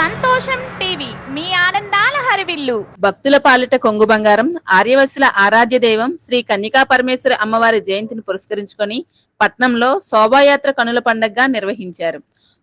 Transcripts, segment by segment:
సంతోషం టీవీ. మీ ఆనందాల హరివిల్లు. భక్తుల పాలిట కొంగు బంగారం ఆర్యవశుల ఆరాధ్య దైవం శ్రీ కన్నికా పరమేశ్వర అమ్మవారి జయంతిని పురస్కరించుకొని పట్నంలో శోభాయాత్ర కనుల పండగగా నిర్వహించారు.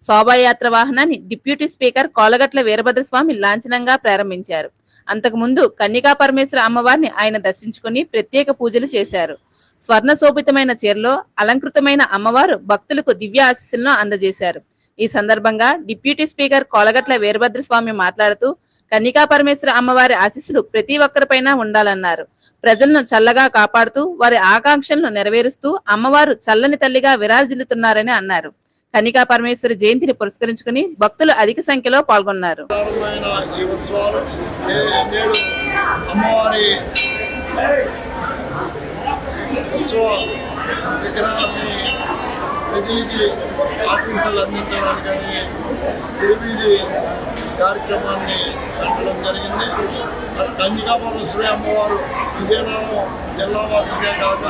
శోభాయాత్ర వాహనాన్ని డిప్యూటీ స్పీకర్ కోలగట్ల వీరభద్రస్వామి లాంఛనంగా ప్రారంభించారు. అంతకుముందు కన్నికా పరమేశ్వర అమ్మవారిని ఆయన దర్శించుకుని ప్రత్యేక పూజలు చేశారు. స్వర్ణ శోభితమైన చీరలో అలంకృతమైన అమ్మవారు భక్తులకు దివ్య ఆశీస్సులను అందజేశారు. ఈ సందర్భంగా డిప్యూటీ స్పీకర్ కోలగట్ల వీరభద్రస్వామి మాట్లాడుతూ కన్నికా పరమేశ్వర అమ్మవారి ఆశీస్సులు ప్రతి ఒక్కరిపైన ఉండాలన్నారు. ప్రజలను చల్లగా కాపాడుతూ వారి ఆకాంక్షలను నెరవేరుస్తూ అమ్మవారు చల్లని తల్లిగా విరాజిల్లుతున్నారని అన్నారు. కనికా పరమేశ్వర జయంతిని పురస్కరించుకుని భక్తులు అధిక సంఖ్యలో పాల్గొన్నారు. అమ్మవారి ఉత్సవ ఆశీస్సులు అందించడానికి కానీ తిరువీధి కార్యక్రమాన్ని పెట్టడం జరిగింది. కన్యకాపురం శ్రీ అమ్మవారు విజయనగరం జిల్లావాసులకే కాక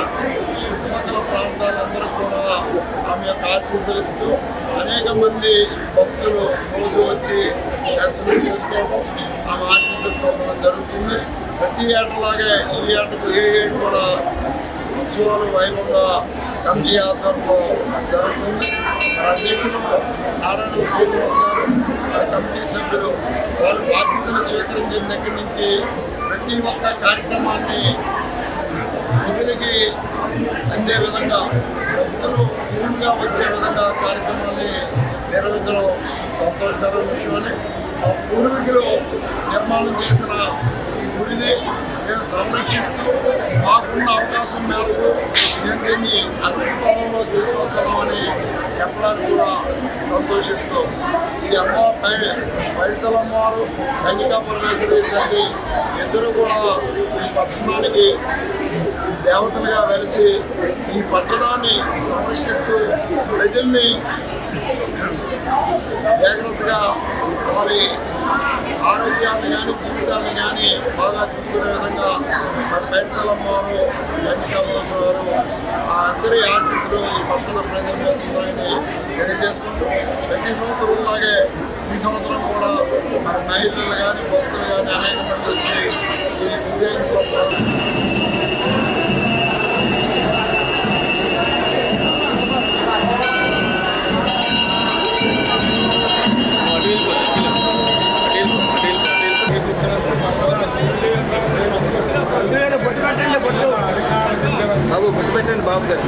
చుట్టుపక్కల ప్రాంతాలందరూ కూడా ఆమె యొక్క ఆశీస్సులు ఇస్తూ అనేక మంది భక్తులు రోజు వచ్చి దర్శనం చేసుకోవడం ఆమె ఆశీస్సులు పొందడం జరుగుతుంది. ప్రతి ఏటలాగే ఈ ఏటకు ఏ ఏడు కూడా ఉత్సవాలు వైభవంగా కమిటీ ఆధ్వర్యంలో జరుగుతుంది. మన అధ్యక్షులు నారాయణ శ్రీనివాస్ గారు మన కమిటీ సభ్యులు వాళ్ళు బాధ్యతలు స్వీకరించిన దగ్గర నుంచి ప్రతి ఒక్క కార్యక్రమాన్ని ప్రజలకి అందే విధంగా భక్తులు విరుగా వచ్చే విధంగా కార్యక్రమాన్ని నిర్వహించడం సంతోషకరమైన విషయమని పూర్వీకులు నిర్మాణం చేసిన గుడిని మేము సంరక్షిస్తూ మాకున్న అవకాశం మేరకు నేను దీన్ని అభివృద్ధి తీసుకొస్తున్నామని చెప్పడానికి కూడా సంతోషిస్తూ ఈ అమ్మ పైడితలమ్మవారు కన్యకా పరమేశ్వరి తల్లి ఇద్దరు కూడా ఈ పట్టణానికి దేవతలుగా వెలిసి ఈ పట్టణాన్ని సంరక్షిస్తూ ప్రజల్ని జాగ్రత్తగా వారి ఆరోగ్యాన్ని కానీ జీవితాన్ని కానీ బాగా చూసుకునే విధంగా మరి బయటతలమ్మ వారు వారు ఆ అందరి ఆశీస్సులు ఈ పట్టణ ప్రజల మీద ఉన్నాయని తెలియజేసుకుంటూ ప్రతి సంవత్సరం లాగే ఈ సంవత్సరం కూడా మరి మహిళలు కానీ భక్తులు కానీ అనేక మంది వచ్చి ఈ పూజలు బాబు గుర్తు పెట్టండి బాబు గారు.